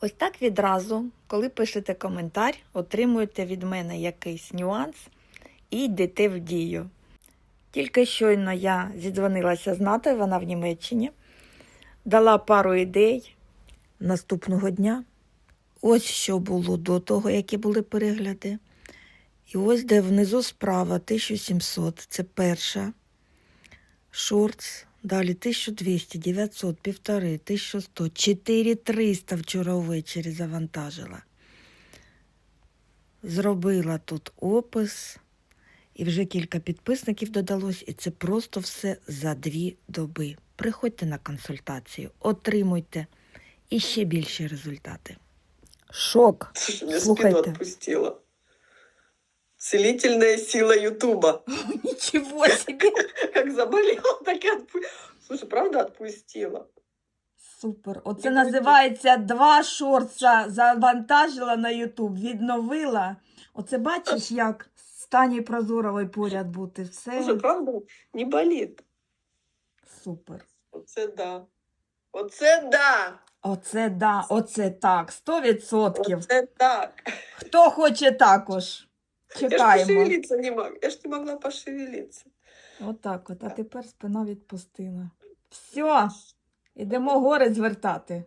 Ось так відразу, коли пишете коментар, отримуєте від мене якийсь нюанс і йдете в дію. Тільки щойно я зідзвонилася з Натою, вона в Німеччині, дала пару ідей наступного дня. Ось що було до того, які були перегляди. І ось де внизу справа 1700, це перша. Шортс, далі 1200, 900, півтори, 1100, 4300 вчора ввечері завантажила. Зробила тут опис, і вже кілька підписників додалось, і це просто все за дві доби. Приходьте на консультацію, отримуйте і ще більші результати. Шок. Меня Слухайте. спину отпустила. Целительная сила Ютуба. Нічого собі. Как заболела, так и отпустила. Слушай, правда отпустила? Супер. Оце Дякую. називається два шорца завантажила на Ютуб, відновила. Оце бачиш, як з Тані Прозоровою поряд бути. Все Слушай, правда не болит. супер. Оце да. Оце да. Оце да, оце так, сто відсотків. Оце так. Хто хоче також. Я ж пошевелиться не мог. Я ж не могла пошевелиться. Отак от, а тепер спина відпустила. Все, ідемо гори звертати.